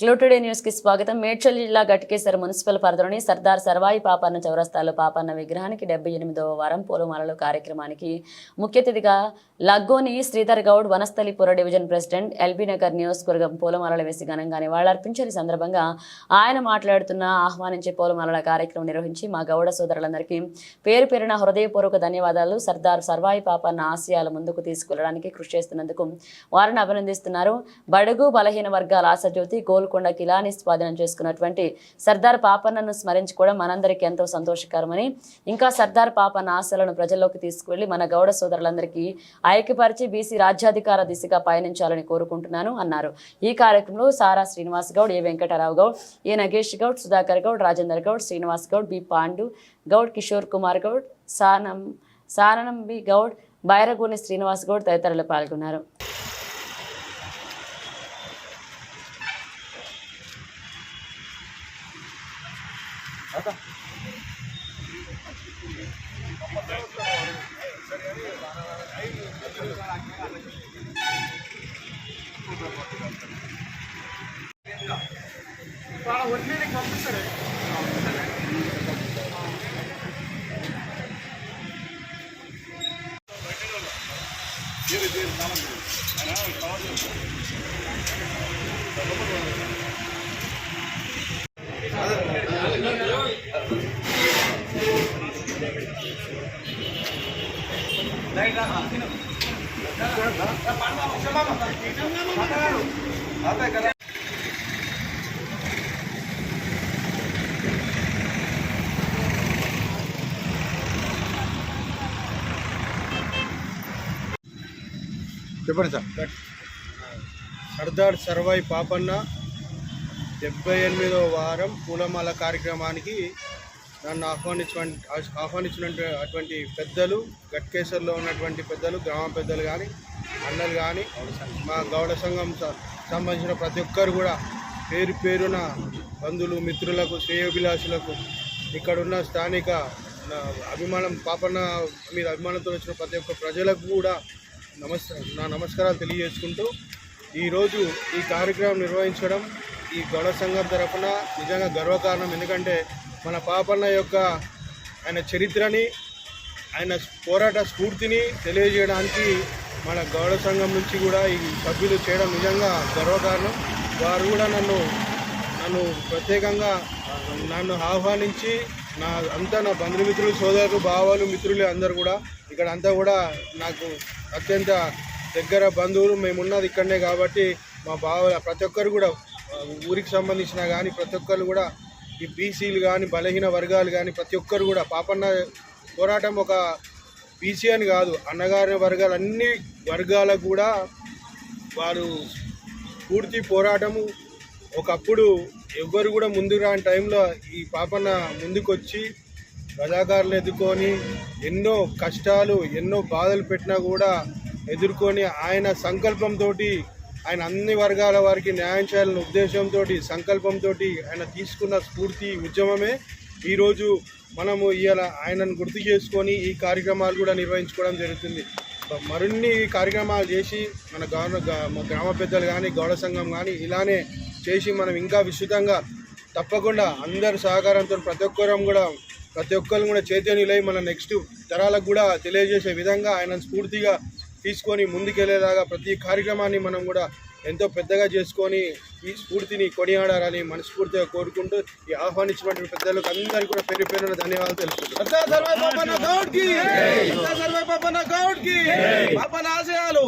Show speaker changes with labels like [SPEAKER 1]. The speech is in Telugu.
[SPEAKER 1] క్లూటుడే న్యూస్కి స్వాగతం. మేడ్చల్ జిల్లా గట్కేసర్ మున్సిపల్ పరిధిలోని సర్దార్ సర్వాయి పాపన్న చౌరస్తాలో పాపన్న విగ్రహానికి డెబ్బై ఎనిమిదవ వారం పూలమాలలు కార్యక్రమానికి ముఖ్య అతిథిగా Laggoni Sridhar Goud Vanasthalipura division president LB Nagar నియోజకవర్గం పూలమాలలు వేసి ఘనంగా నివాళులర్పించిన సందర్భంగా ఆయన మాట్లాడుతున్న ఆహ్వానించే పూలమాలల కార్యక్రమం నిర్వహించి మా గౌడ సోదరులందరికీ పేరు పేరున హృదయపూర్వక ధన్యవాదాలు. సర్దార్ సర్వాయి పాపన్న ఆశయాల ముందుకు తీసుకెళ్ళడానికి కృషి చేస్తున్నందుకు వారిని అభినందిస్తున్నారు. బడుగు బలహీన వర్గాల ఆశజ్యోతి గోల్కొండ కిలాని స్వాధీనం చేసుకున్నటువంటి సర్దార్ పాపన్నను స్మరించుకోవడం మనందరికీ ఎంతో సంతోషకరమని. ఇంకా సర్దార్ పాపన్న ఆశలను ప్రజల్లోకి తీసుకువెళ్ళి మన గౌడ సోదరులందరికీ ఐక్యపరిచి బీసీ రాజ్యాధికార దిశగా పయనించాలని కోరుకుంటున్నాను అన్నారు. ఈ కార్యక్రమంలో Sara Srinivas Goud A Venkatarao Goud A Nagesh Goud Sudhakar Goud Rajender Goud Srinivas Goud B Pandu Goud Kishore Kumar Goud Sanam Saranam B Goud Bairaguni Srinivas Goud తదితరులు పాల్గొన్నారు.
[SPEAKER 2] هذا వడ్లీ నీకు పంపిస్తారే దీని దీని కావాలి చెప్పండి సార్. సర్దార్ సర్వాయి పాపన్న డెబ్బై ఎనిమిదవ వారం పూలమాల కార్యక్రమానికి నన్ను ఆహ్వానించిన ఆహ్వానించినటువంటి అటువంటి పెద్దలు గట్కేశ్వర్లో ఉన్నటువంటి పెద్దలు గ్రామ పెద్దలు కానీ అన్నలు కానీ మా గౌడ సంఘం సంబంధించిన ప్రతి ఒక్కరు కూడా పేరు పేరున బంధువులు మిత్రులకు శ్రేయోభిలాషులకు ఇక్కడున్న స్థానిక అభిమానం పాపన్న మీద అభిమానంతో వచ్చిన ప్రతి ఒక్క ప్రజలకు కూడా నమస్ నా నమస్కారాలు తెలియజేసుకుంటూ ఈరోజు ఈ కార్యక్రమం నిర్వహించడం ఈ గౌడ సంఘం తరఫున నిజంగా గర్వకారణం. ఎందుకంటే మన పాపన్న యొక్క ఆయన చరిత్రని ఆయన పోరాట స్ఫూర్తిని తెలియజేయడానికి మన గౌడ సంఘం నుంచి కూడా ఈ సభ్యులు చేయడం నిజంగా గర్వకారణం. వారు కూడా నన్ను నన్ను ప్రత్యేకంగా నన్ను ఆహ్వానించి నా అంతా నా బంధుమిత్రులు సోదరులు బావాలు మిత్రులు అందరు కూడా ఇక్కడ అంతా కూడా నాకు అత్యంత దగ్గర బంధువులు మేము ఉన్నది ఇక్కడనే కాబట్టి మా బావ ప్రతి ఒక్కరు కూడా ఊరికి సంబంధించిన కానీ ప్రతి ఒక్కరు కూడా ఈ బీసీలు కానీ బలహీన వర్గాలు కానీ ప్రతి ఒక్కరు కూడా పాపన్న పోరాటం ఒక బీసీ అని కాదు అన్నగారి వర్గాలు అన్ని వర్గాలకు కూడా వారు పూర్తి పోరాటము. ఒకప్పుడు ఎవ్వరు కూడా ముందుకు రాని టైంలో ఈ పాపన్న ముందుకొచ్చి రజాకారులు ఎదుర్కొని ఎన్నో కష్టాలు ఎన్నో బాధలు పెట్టినా కూడా ఎదుర్కొని ఆయన సంకల్పంతో ఆయన అన్ని వర్గాల వారికి న్యాయం చేయాలనే ఉద్దేశంతో సంకల్పంతో ఆయన తీసుకున్న స్ఫూర్తి ఉద్యమమే ఈరోజు మనము ఇవాళ ఆయనను గుర్తు చేసుకొని ఈ కార్యక్రమాలు కూడా నిర్వహించుకోవడం జరుగుతుంది. మరిన్ని కార్యక్రమాలు చేసి మన గౌర గ్రామ పెద్దలు కానీ గౌడ సంఘం కానీ ఇలానే చేసి మనం ఇంకా విస్తృతంగా తప్పకుండా అందరి సహకారంతో ప్రతి ఒక్కరం కూడా ప్రతి ఒక్కరు కూడా చైతన్యులై మన నెక్స్ట్ తరాలకు కూడా తెలియజేసే విధంగా ఆయన స్ఫూర్తిగా తీసుకొని ముందుకెళ్ళేలాగా ప్రతి కార్యక్రమాన్ని మనం కూడా ఎంతో పెద్దగా చేసుకొని ఈ స్ఫూర్తిని కొనియాడాలని మనస్ఫూర్తిగా కోరుకుంటూ ఈ ఆహ్వానించినటువంటి పెద్దలకు అందరికీ కూడా పేరు పేరున ధన్యవాదాలు తెలుసుకుంటాం
[SPEAKER 3] సర్దార్ సర్వై పాపన్న గౌడ్కి! సర్దార్ సర్వై పాపన్న గౌడ్కి! పాపన్న ఆశయాలు!